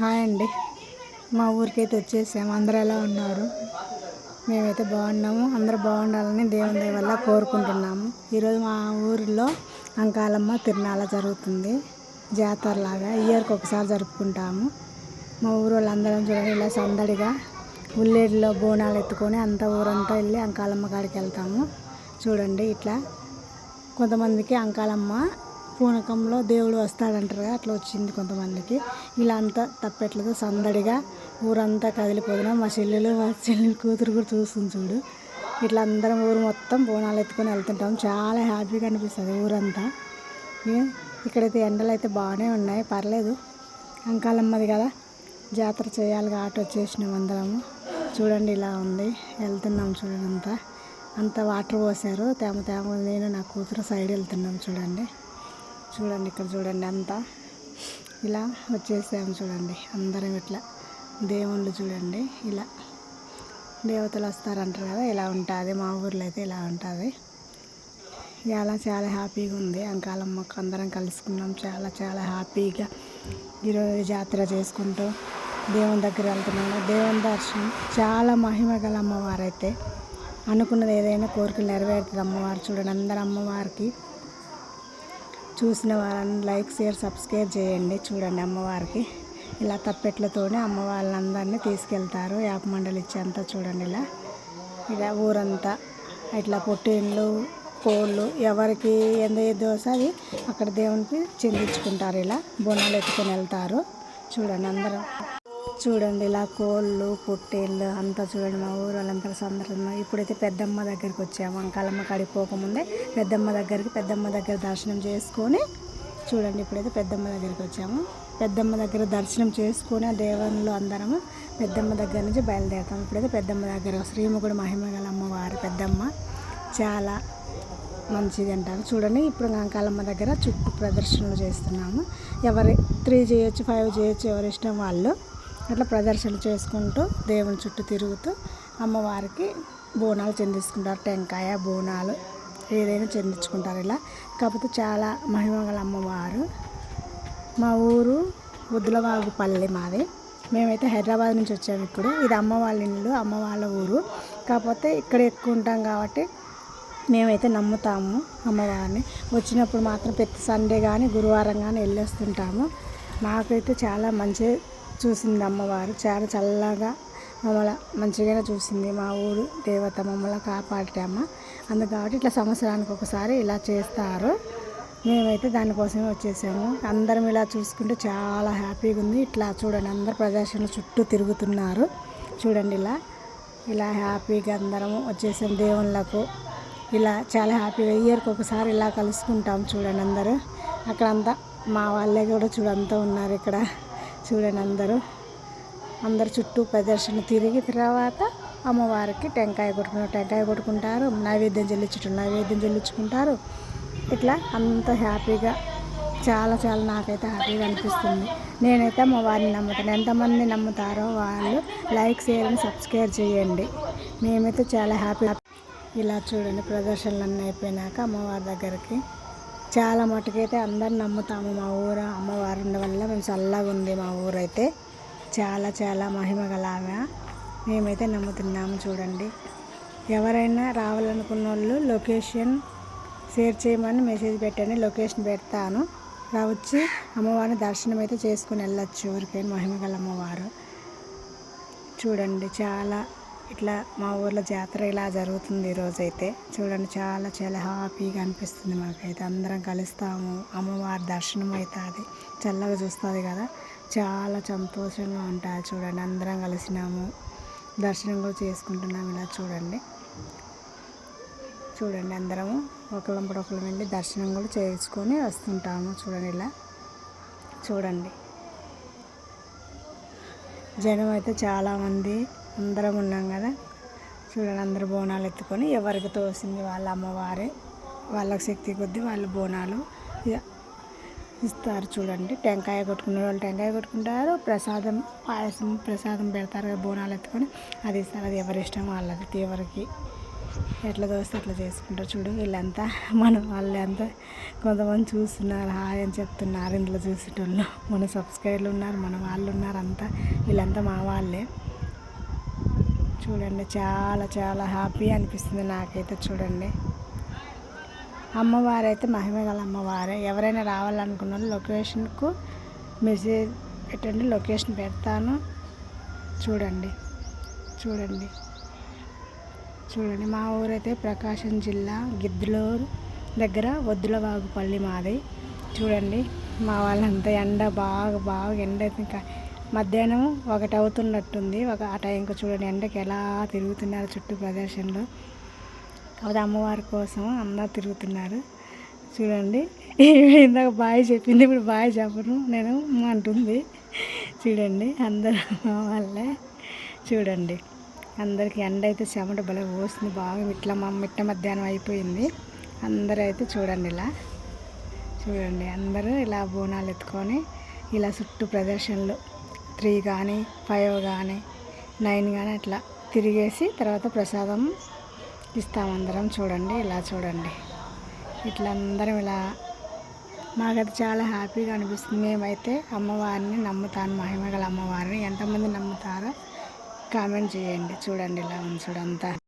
Hi అండి. మా ఊరికైతే వచ్చేసాము అందరూ ఎలా ఉన్నారు? మేమైతే బాగున్నాము. అందరూ బాగుండాలని దేవుని వల్ల కోరుకుంటున్నాము. ఈరోజు మా ఊరిలో అంకాలమ్మ తిరునాళ జరుగుతుంది. జాతరలాగా ఇయర్కి ఒకసారి జరుపుకుంటాము. మా ఊరు వాళ్ళందరం చూడండి ఇలా సందడిగా ఉల్లేడిలో బోనాలు ఎత్తుకొని అంత ఊరంతా వెళ్ళి అంకాలమ్మ కాడికి వెళ్తాము. చూడండి ఇట్లా కొంతమందికి అంకాలమ్మ పూనకంలో దేవుడు వస్తాడంటారు అట్లా వచ్చింది కొంతమందికి. ఇలా అంతా తప్పెట్లతో సందడిగా ఊరంతా కదిలిపోతున్నాం. మా చెల్లెలు మా చెల్లెలు కూతురు కూడా చూస్తుంది చూడు. ఇట్లా అందరం ఊరు మొత్తం బోనాలు ఎత్తుకొని వెళ్తుంటాం. చాలా హ్యాపీగా అనిపిస్తుంది ఊరంతా. ఇక్కడైతే ఎండలు అయితే బాగానే ఉన్నాయి. పర్లేదు. అంకాలమ్మది కదా. జాతర చేయాలి ఆటో వచ్చేసినాం అందరము. చూడండి ఇలా ఉంది. వెళ్తున్నాం చూడండి అంతా. అంతా వాటర్ పోసారు. తేమ తేమ నేను నా కూతురు సైడ్ వెళ్తున్నాం చూడండి. చూడండి ఇక్కడ చూడండి అంతా. ఇలా వచ్చేసాము చూడండి. అందరం ఇట్లా దేవుళ్ళు చూడండి. ఇలా దేవతలు వస్తారంటారు కదా ఇలా ఉంటుంది. మా ఊర్లో అయితే ఇలా ఉంటుంది. ఇలా చాలా హ్యాపీగా ఉంది. అంకాలమ్మకు అందరం కలుసుకున్నాం. చాలా చాలా హ్యాపీగా ఈరోజు జాతర చేసుకుంటూ దేవుని దగ్గర వెళ్తున్నాము దేవుని దర్శనం చాలా మహిమ గల అమ్మవారు అయితే అనుకున్నది ఏదైనా కోరికలు నెరవేరుతుంది. అమ్మవారు చూడండి అందరు అమ్మవారికి చూసిన వారిని లైక్ షేర్ సబ్స్క్రైబ్ చేయండి. చూడండి అమ్మవారికి ఇలా తప్పెట్లతోనే అమ్మవాళ్ళందరినీ తీసుకెళ్తారు. యాప మండలి ఇచ్చేంతా అంతా చూడండి ఇలా. ఇలా ఊరంతా ఇట్లా పొట్టేళ్ళు కోళ్ళు ఎవరికి ఎంత దోశ అది అక్కడ దేవునికి చెందించుకుంటారు ఇలా. బోనాలు ఎత్తుకొని వెళ్తారు. చూడండి అందరం. చూడండి ఇలా కోళ్ళు పొట్టేళ్ళు అంతా చూడండి మా ఊరు వాళ్ళంతా సందర్భంగా ఇప్పుడైతే పెద్దమ్మ దగ్గరికి వచ్చాము. అంకాలమ్మ కాడికి పోకముందే పెద్దమ్మ దగ్గరికి పెద్దమ్మ దగ్గర దర్శనం చేసుకొని చూడండి ఇప్పుడైతే పెద్దమ్మ దగ్గరికి వచ్చాము. పెద్దమ్మ దగ్గర దర్శనం చేసుకొని ఆ దేవుళ్ళు అందరము పెద్దమ్మ దగ్గర నుంచి బయలుదేరుతాం ఇప్పుడైతే పెద్దమ్మ దగ్గర శ్రీముఖుడు మహిమగల అమ్మవారు పెద్దమ్మ చాలా మంచిది అంటారు. చూడండి ఇప్పుడు అంకాలమ్మ దగ్గర చుట్టూ ప్రదర్శనలు చేస్తున్నాము. ఎవరి త్రీ చేయొచ్చు ఫైవ్ చేయొచ్చు ఎవరి ఇష్టం వాళ్ళు అట్లా ప్రదర్శనలు చేసుకుంటూ దేవుని చుట్టూ తిరుగుతూ అమ్మవారికి బోనాలు చెందించుకుంటారు. టెంకాయ బోనాలు ఏదైనా చెందించుకుంటారు ఇలా. కాకపోతే చాలా మహిమగల అమ్మవారు మా ఊరు వద్దులవాగుపల్లి మాది. మేమైతే హైదరాబాద్ నుంచి వచ్చాము ఇప్పుడు. ఇది అమ్మ వాళ్ళ ఇల్లు అమ్మ వాళ్ళ ఊరు. కాకపోతే ఇక్కడ ఎక్కువ ఉంటాం కాబట్టి మేమైతే నమ్ముతాము అమ్మవారిని. వచ్చినప్పుడు మాత్రం ప్రతి సండే కానీ గురువారం కానీ వెళ్ళేస్తుంటాము. నాకైతే చాలా మంచి చూసింది అమ్మవారు. చాలా చల్లగా మమ్మల్ని మంచిగానే చూసింది. మా ఊరు దేవత మమ్మల్ని కాపాడటమ్మ అందుకు కాబట్టి ఇట్లా సంవత్సరానికి ఒకసారి ఇలా చేస్తారు. మేమైతే దానికోసమే వచ్చేసాము. అందరం ఇలా చూసుకుంటే చాలా హ్యాపీగా ఉంది. ఇట్లా చూడండి అందరు ప్రదర్శన చుట్టూ తిరుగుతున్నారు. చూడండి ఇలా ఇలా హ్యాపీగా అందరం వచ్చేసాం దేవుళ్ళకు. ఇలా చాలా హ్యాపీగా ఇయర్కి ఒకసారి ఇలా కలుసుకుంటాం చూడండి అందరూ. అక్కడ అంతా మా వాళ్ళే కూడా చూడంతా ఉన్నారు ఇక్కడ. చూడండి అందరూ. అందరు చుట్టూ ప్రదర్శన తిరిగి తర్వాత అమ్మవారికి టెంకాయ కొట్టుకుంటారు టెంకాయ కొట్టుకుంటారు. నైవేద్యం చెల్లించటం నైవేద్యం చెల్లించుకుంటారు. ఇట్లా అంత హ్యాపీగా చాలా చాలా నాకైతే హ్యాపీగా అనిపిస్తుంది. నేనైతే మా వారిని నమ్ముతాను. ఎంతమంది నమ్ముతారో వాళ్ళు లైక్ షేర్ అని సబ్స్క్రైబ్ చేయండి. మేమైతే చాలా హ్యాపీ. ఇలా చూడండి ప్రదర్శనలు అన్నీ అయిపోయినాక అమ్మవారి దగ్గరికి చాలా మటుకైతే అందరు నమ్ముతాము మా ఊరు అమ్మవారు ఉండడం వల్ల మేము చల్లగా ఉంది మా ఊరైతే. చాలా చాలా మహిమ గల ఆమె. మేమైతే నమ్ముతున్నాము చూడండి. ఎవరైనా రావాలనుకున్న వాళ్ళు లొకేషన్ షేర్ చేయమని మెసేజ్ పెట్టండి. లొకేషన్ పెడతాను. రా వచ్చి అమ్మవారిని దర్శనం అయితే చేసుకుని వెళ్ళొచ్చు. ఊరికైనా మహిమగల అమ్మవారు. చూడండి చాలా ఇట్లా మా ఊర్లో జాతర ఇలా జరుగుతుంది ఈరోజైతే చూడండి చాలా చాలా హ్యాపీగా అనిపిస్తుంది మాకైతే. అందరం కలుస్తాము. అమ్మవారి దర్శనం అవుతుంది చల్లగా చూస్తుంది కదా. చాలా సంతోషంగా ఉంటుంది చూడండి. అందరం కలిసినాము. దర్శనం కూడా చేసుకుంటున్నాము ఇలా చూడండి. చూడండి అందరము ఒకళ్ళంపటి ఒకళ్ళం వెళ్ళి దర్శనం కూడా చేసుకొని వస్తుంటాము చూడండి ఇలా. చూడండి. జనం అయితే చాలామంది అందరం ఉన్నాం కదా. చూడండి అందరు బోనాలు ఎత్తుకొని ఎవరికి తోసింది వాళ్ళ అమ్మవారే. వాళ్ళకి శక్తి కొద్దీ వాళ్ళు బోనాలు ఇక ఇస్తారు చూడండి. టెంకాయ కొట్టుకునే వాళ్ళు టెంకాయ కొట్టుకుంటారు. ప్రసాదం పాయసం ప్రసాదం పెడతారు కదా బోనాలు ఎత్తుకొని. అది ఇస్తారు. అది ఎవరి ఇష్టం? వాళ్ళది ఎవరికి? ఎట్లా దోస్తే అట్లా చేసుకుంటారు చూడు. వీళ్ళంతా మన వాళ్ళంతా కొంతమంది చూస్తున్నారు. హాయ్ అని చెప్తున్నారు. ఇందులో చూసేటోళ్ళు. మన సబ్స్క్రైబర్లు ఉన్నారు. మన వాళ్ళు ఉన్నారు. అంతా వీళ్ళంతా మా వాళ్ళే. చూడండి చాలా చాలా హ్యాపీ అనిపిస్తుంది నాకైతే చూడండి. అమ్మవారు అయితే మహిమ గల అమ్మవారే. ఎవరైనా రావాలనుకున్న లొకేషన్కు మెసేజ్ పెట్టండి లొకేషన్ పెడతాను. చూడండి చూడండి చూడండి. మా ఊరైతే ప్రకాశం జిల్లా గిద్దలూరు దగ్గర వద్దులవాగుపల్లి మాది. చూడండి మా వాళ్ళంతా ఎండ బాగా బాగా ఎండ అయితే ఇంకా మధ్యాహ్నం ఒకటి అవుతున్నట్టుంది ఒక ఆ టైంకి చూడండి ఎండకి ఎలా తిరుగుతున్నారు చుట్టూ ప్రదేశంలో. కాకపోతే అమ్మవారి కోసం అందరు తిరుగుతున్నారు. చూడండి ఇందాక బాయ్ చెప్పింది ఇప్పుడు బాయ్ చెప్పను నేను అంటుంది. చూడండి అందరూ వాళ్ళే. చూడండి అందరికీ ఎండ అయితే చెమట భలే పోస్తుంది బాగా ఇట్లా మా మిట్ట మధ్యాహ్నం అయిపోయింది. అందరూ అయితే చూడండి ఇలా. చూడండి అందరూ ఇలా బోనాలు ఎత్తుకొని ఇలా చుట్టూ ప్రదర్శనలు త్రీ కానీ ఫైవ్ కానీ నైన్ కానీ అట్లా తిరిగేసి తర్వాత ప్రసాదం ఇస్తామందరం చూడండి ఇలా చూడండి. ఇట్లా అందరం ఇలా మాకైతే చాలా హ్యాపీగా అనిపిస్తుంది. మేమైతే అమ్మవారిని నమ్ముతాను మహిమగల అమ్మవారిని. ఎంతమంది నమ్ముతారో కామెంట్ చేయండి. చూడండి ఇలా ఉంచుడంతా